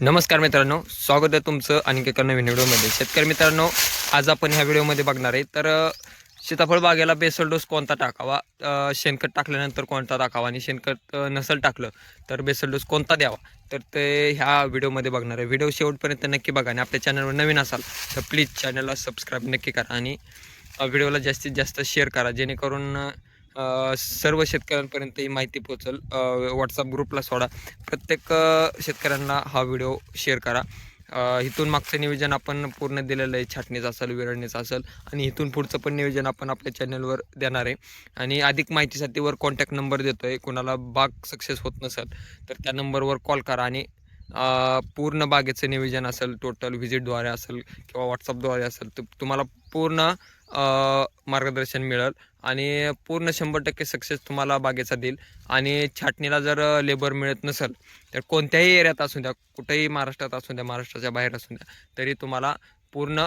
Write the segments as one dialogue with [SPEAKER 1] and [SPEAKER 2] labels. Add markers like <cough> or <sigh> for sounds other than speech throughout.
[SPEAKER 1] नमस्कार मित्रांनो स्वागत आहे तुमचं आणखी एका नवीन व्हिडिओमध्ये. शेतकरी मित्रांनो आज आपण ह्या व्हिडिओमध्ये बघणार आहे. तर सीताफळ बागेला बेसल डोस कोणता टाकावा? शेणखत टाकल्यानंतर कोणता टाकावा? आणि शेणखत नसल टाकलं तर बेसल डोस कोणता द्यावा? तर ते ह्या व्हिडिओमध्ये बघणार आहे. व्हिडिओ शेवटपर्यंत नक्की बघा आणि आपल्या चॅनलवर नवीन असाल तर प्लीज चॅनलला सबस्क्राईब नक्की करा आणि व्हिडिओला जास्तीत जास्त शेअर करा. जेणेकरून सर्व शेतकऱ्यांपर्यंत ही माहिती पोहोचल. व्हॉट्सअप ग्रुपला सोडा. प्रत्येक शेतकऱ्यांना हा व्हिडिओ शेअर करा. इथून मागचं नियोजन आपण पूर्ण दिलेलं आहे. छाटणीचं असेल विरळणीचं असेल. आणि इथून पुढचं पण नियोजन आपण आपल्या चॅनलवर देणार आहे. आणि अधिक माहितीसाठी वर कॉन्टॅक्ट नंबर देतो आहे कोणाला बाग सक्सेस होत नसेल तर त्या नंबरवर कॉल करा. आणि पूर्ण बागेचं नियोजन असेल टोटल व्हिजिटद्वारे असेल किंवा व्हॉट्सअपद्वारे असेल तर तुम्हाला पूर्ण मार्गदर्शन मिळेल आणि पूर्ण शंभर टक्के सक्सेस तुम्हाला बागेचा देईल. आणि छाटणीला जर लेबर मिळत नसेल तर कोणत्याही एरियात असू द्या कुठेही महाराष्ट्रात असू द्या महाराष्ट्राच्या बाहेर असू द्या तरी तुम्हाला पूर्ण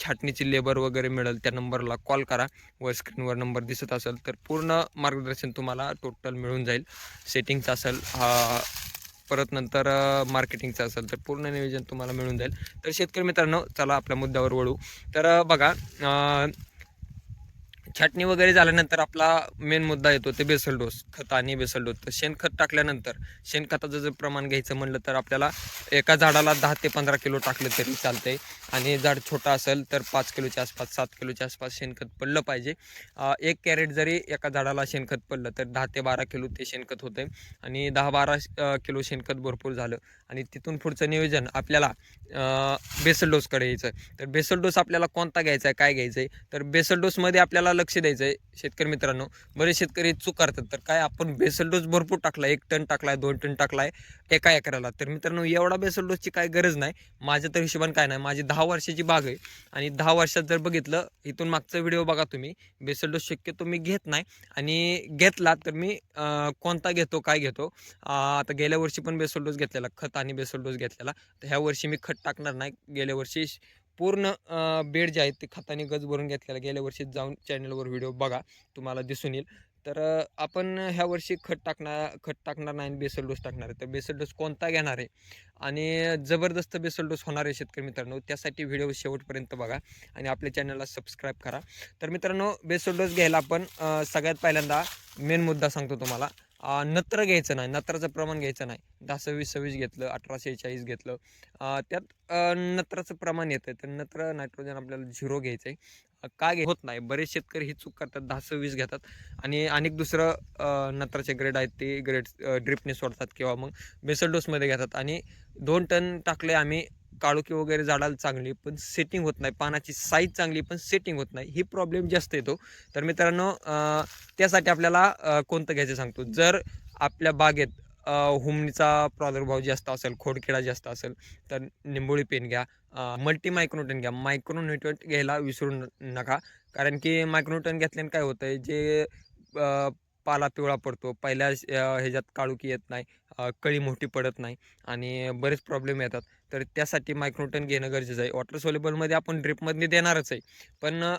[SPEAKER 1] छाटणीची लेबर वगैरे मिळेल. त्या नंबरला कॉल करा. वर स्क्रीनवर नंबर दिसत असेल तर पूर्ण मार्गदर्शन तुम्हाला टोटल मिळून जाईल. सेटिंगचं असेल हा परत नंतर मार्केटिंगचं असेल तर पूर्ण नियोजन तुम्हाला मिळून जाईल. तर शेतकरी मित्रांनो चला आपल्या मुद्द्यावर वळू. तर बघा छाटणी वगैरे झाल्यानंतर आपला मेन मुद्दा येतो ते बेसल डोस खत आणि बेसल डोस. तर शेणखत टाकल्यानंतर शेणखताचं जर प्रमाण घ्यायचं म्हणलं तर आपल्याला एका झाडाला दहा ते पंधरा किलो टाकलं तरी चालतंय. आणि झाड छोटा असेल तर पाच किलोच्या आसपास सात किलोच्या आसपास शेणखत पडलं पाहिजे. एक कॅरेट जरी एका झाडाला शेणखत पडलं तर दहा ते बारा किलो ते शेणखत होते आणि दहा बारा किलो शेणखत भरपूर झालं. आणि तिथून पुढचं नियोजन आपल्याला बेसल डोसकडे यायचं तर बेसल डोस आपल्याला कोणता घ्यायचा आहे काय घ्यायचं आहे तर बेसल डोसमध्ये आपल्याला लक्ष द्यायचं आहे शेतकरी मित्रांनो. बरेच शेतकरी चूक करतात. तर काय आपण बेसल डोस भरपूर टाकला एक टन टाकलाय दोन टन टाकलाय एका एकराला. तर मित्रांनो एवढा बेसल डोसची काय गरज नाही. माझ्या तर हिशोबाने काय नाही. माझी दहा वर्षाची बाग आहे. आणि दहा वर्षात जर बघितलं इथून मागचा व्हिडिओ बघा तुम्ही. बेसल डोस शक्यतो मी घेत नाही. आणि घेतला तर मी कोणता घेतो काय घेतो? आता गेल्या वर्षी पण बेसल डोस घेतलेला. खत आणि बेसल डोस घेतलेला. तर ह्या वर्षी मी खत टाकणार नाही. गेल्या वर्षी पूर्ण बेड जे आहेत ते खताने गज भरून घेतलेला गेल्या वर्षी जाऊन चॅनलवर व्हिडिओ बघा तुम्हाला दिसून येईल. तर आपण ह्या वर्षी खत टाकणार खत टाकणार नाही आणि बेसल डोस टाकणार आहे. तर बेसल डोस कोणता घेणार आहे? आणि जबरदस्त बेसल डोस होणार आहे शेतकरी मित्रांनो त्यासाठी व्हिडिओ शेवटपर्यंत बघा आणि आपल्या चॅनलला सबस्क्राईब करा. तर मित्रांनो बेसल डोस घ्यायला आपण सगळ्यात पहिल्यांदा मेन मुद्दा सांगतो तुम्हाला. नत्र घ्यायचं नाही नत्राचं प्रमाण घ्यायचं नाही. दहा सव्वीस सव्वीस घेतलं अठरा चाळीस घेतलं. त्यात नत्राचं प्रमाण येतं तर नत्र नायट्रोजन आपल्याला झिरो घ्यायचं आहे का घे होत नाही. बरेच शेतकरी ही चूक करतात. दहा सव्वीस घेतात. आणि अनेक दुसरं नत्राचे ग्रेड आहेत ते ग्रेड ड्रिपने सोडतात किंवा मग बेसल डोसमध्ये घेतात. आणि दोन टन टाकले आम्ही काळोखी वगैरे झाडाला चांगली पण सेटिंग होत नाही. पानाची साईज चांगली पण सेटिंग होत नाही. ही प्रॉब्लेम जास्त येतो. तर मित्रांनो त्यासाठी आपल्याला कोणतं घ्यायचं सांगतो? जर आपल्या बागेत हुमणीचा प्रादुर्भाव जास्त असेल खोडकिडा जास्त असेल तर निंबोळी पेन घ्या. मल्टी मायक्रोटन घ्या. मायक्रोन्युट्रंट घ्यायला विसरू नका. कारण की मायक्रोन्युट्रन घेतल्याने काय होतं आहे जे पाला पिवळा पडतो. पहिल्या ह्याच्यात काळुकी येत नाही. कळी मोठी पडत नाही. आणि बरेच प्रॉब्लेम येतात. तर त्यासाठी मायक्रोटन घेणं गरजेचं आहे. वॉटर सोलेबलमध्ये आपण ड्रिपमधली देणारच आहे. पण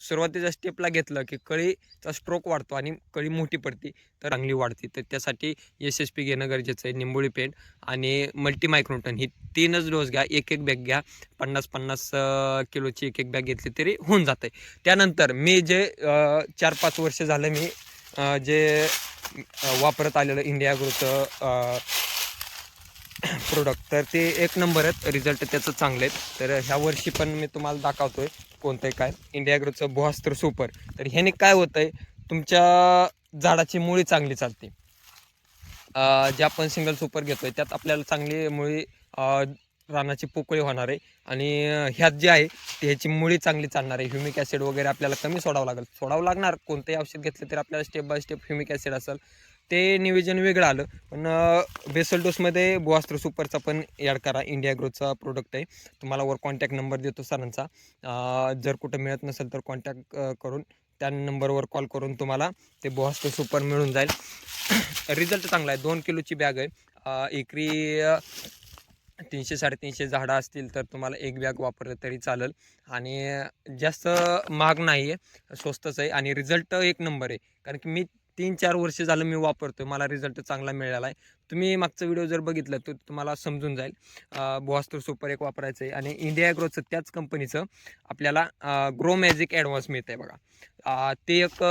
[SPEAKER 1] सुरुवातीच्या स्टेपला घेतलं की कळीचा स्ट्रोक वाढतो आणि कळी मोठी पडते तर चांगली वाढते. तर त्यासाठी एस एस पी घेणं गरजेचं आहे निंबोळी पेंट आणि मल्टी मायक्रोटन ही तीनच डोस घ्या एक एक बॅग घ्या. पन्नास पन्नास किलोची एक एक बॅग घेतली तरी होऊन जाते त्यानंतर मी जे चार पाच वर्ष झालं मी जे वापरत आलेलं इंडिया ग्रोथ प्रोडक्ट तर ते एक नंबर आहेत. रिझल्ट त्याचं चांगले आहेत. तर ह्या वर्षी पण मी तुम्हाला दाखवतोय कोणतं आहे काय. इंडिया ग्रोचं बुहास्त्र सुपर तर ह्याने काय होतं आहे तुमच्या झाडाची मुळी चांगली चालते. जे आपण सिंगल सुपर घेतोय त्यात आपल्याला चांगली मुळी रानाची पोकळी होणार आहे. आणि ह्यात जे आहे ते ह्याची मुळी चांगली चालणार आहे. ह्युमिक ॲसिड वगैरे आपल्याला कमी सोडावं लागेल. सोडावं लागणार. कोणतंही औषध घेतलं तर आपल्याला step by step humic acid असेल. ते नियोजन वेगळं आलं. पण बेसल डोसमध्ये बुवास्त्र सुपरचा पण ॲड करा. इंडिया ग्रोथचा प्रोडक्ट आहे. तुम्हाला वर कॉन्टॅक्ट नंबर देतो सरांचा. जर कुठं मिळत नसेल तर कॉन्टॅक्ट करून त्या नंबरवर कॉल करून तुम्हाला ते बुवास्त्र सुपर मिळून जाईल. <coughs> रिझल्ट चांगला आहे. दोन किलोची बॅग आहे. एकरी तीनशे साडेतीनशे झाडं असतील तर तुम्हाला एक बॅग वापरलं तरी चालेल. आणि जास्त महाग नाही आहे स्वस्तच आहे. आणि रिझल्ट एक नंबर आहे. कारण की मी तीन चार वर्ष झालं मी वापरतो मला रिझल्ट चांगला मिळाला आहे. तुम्ही मागचा व्हिडिओ जर बघितलं तर तुम्हाला समजून जाईल. बुवास्तर सुपर एक वापरायचं आहे. आणि इंडिया ग्रोचं त्याच कंपनीचं आपल्याला ग्रो मॅजिक ॲडव्हान्स मिळतं आहे बघा. ते एक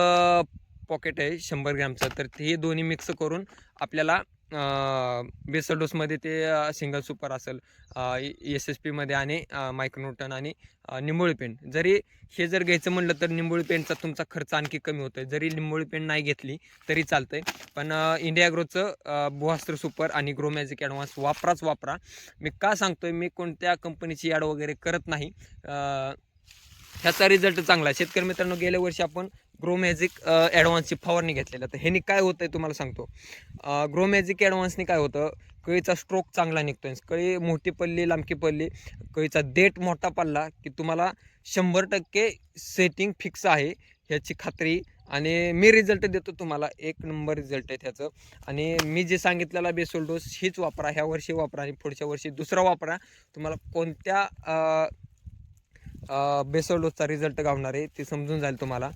[SPEAKER 1] पॉकेट आहे शंभर ग्रॅमचं. तर ते दोन्ही मिक्स करून आपल्याला बेसल डोसमध्ये ते सिंगल सुपर असेल एस एस पीमध्ये आणि मायक्रोन्यूटन आणि निंबोळी पेंट. जरी हे जर घ्यायचं म्हणलं तर निंबोळी पेंटचा तुमचा खर्च आणखी कमी होतोय. जरी निंबोळी पेंट नाही घेतली तरी चालतंय. पण इंडिया ग्रोचं बुहास्त्र सुपर आणि ग्रो मॅजिक ॲडव्हान्स वापराच वापरा. मी का सांगतोय? मी कोणत्या कंपनीची ॲड वगैरे करत नाही. ह्याचा रिझल्ट चांगला आहे. शेतकरी मित्रांनो गेल्या वर्षी आपण ग्रो मॅजिक ॲडव्हान्सची फवारणी घेतलेली. तर ह्यानी काय होतं आहे तुम्हाला सांगतो. ग्रो मॅजिक ॲडव्हान्सनी काय होतं कळीचा स्ट्रोक चांगला निघतो आहे कळी मोठी पडली लांबकी पडली कळीचा देठ मोठा पडला की तुम्हाला शंभर टक्के सेटिंग फिक्स आहे ह्याची खात्री. आणि मी रिझल्ट देतो तुम्हाला. एक नंबर रिझल्ट आहे त्याचं. आणि मी जे सांगितलेला बेसोल डोस हीच वापरा. ह्या वर्षी वापरा आणि पुढच्या वर्षी दुसरा वापरा. तुम्हाला कोणत्या बेसर डोसचा रिझल्ट गावणार आहे ते समजून जाईल तुम्हाला.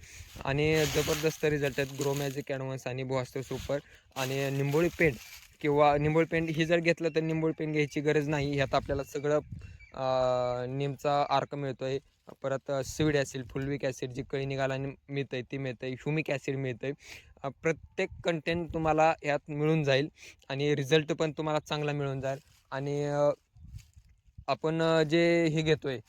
[SPEAKER 1] आणि जबरदस्त रिझल्ट आहेत ग्रो मॅजिक ॲडव्हान्स आणि बुहास्टर सुपर आणि निंबोळी पेंट किंवा निंबोळी पेंट ही जर घेतलं तर निंबोळी पेंट घ्यायची गरज नाही. ह्यात आपल्याला सगळं अं, नीमचा आर्क मिळतो आहे परत सिविड ॲसिड फुलविक ॲसिड जी कळी निघाला मिळतं आहे ती मिळतं आहे ह्युमिक ॲसिड मिळतं आहे प्रत्येक कंटेंट तुम्हाला यात मिळून जाईल आणि रिझल्ट पण तुम्हाला चांगला मिळून जाईल. आणि आपण जे हे घेतो आहे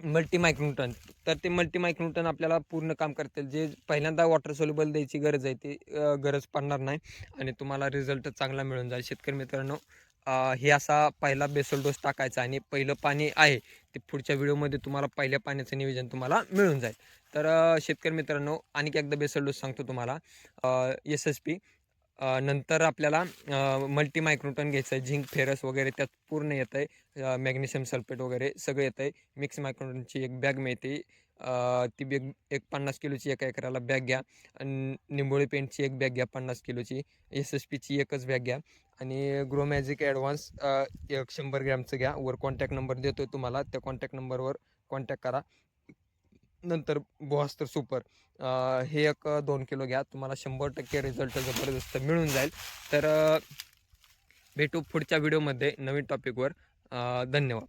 [SPEAKER 1] मल्टी मायक्रोन्यूटन तर ते मल्टी मायक्रोन्यूटन आपल्याला पूर्ण काम करतील. जे पहिल्यांदा वॉटर सोल्युबल द्यायची गरज आहे ती गरज पडणार नाही आणि तुम्हाला रिझल्ट चांगला मिळून जाईल. शेतकरी मित्रांनो हे असा पहिला बेसल डोस टाकायचा आणि पहिलं पाणी आहे ते पुढच्या व्हिडिओमध्ये तुम्हाला पहिल्या पाण्याचं नियोजन तुम्हाला मिळून जाईल. तर शेतकरी मित्रांनो आणखी एकदा बेसल डोस सांगतो तुम्हाला. एस एस पी नंतर आपल्याला मल्टी मायक्रोटन घ्यायचं आहे झिंक फेरस वगैरे त्यात पूर्ण येतं आहे मॅग्नेशियम सल्फेट वगैरे सगळं येतं आहे मिक्स मायक्रोटनची एक बॅग मिळते. ती बॅग एक पन्नास किलोची एका एकराला बॅग घ्या. निंबोळी पेंटची एक बॅग घ्या पन्नास किलोची. एस एस पीची एकच बॅग घ्या. आणि ग्रो मॅजिक ॲडव्हान्स एक शंभर ग्रॅमचं घ्या. वर कॉन्टॅक्ट नंबर देतो आहे तुम्हाला. त्या कॉन्टॅक्ट नंबरवर कॉन्टॅक्ट करा. नंतर बुहास्तर सुपर. हे एक दोन किलो घ्या. तुम्हाला शंभर टक्के रिझल्ट जबरदस्त मिळून जाईल. तर भेटू पुढच्या व्हिडिओमध्ये नवीन टॉपिकवर धन्यवाद.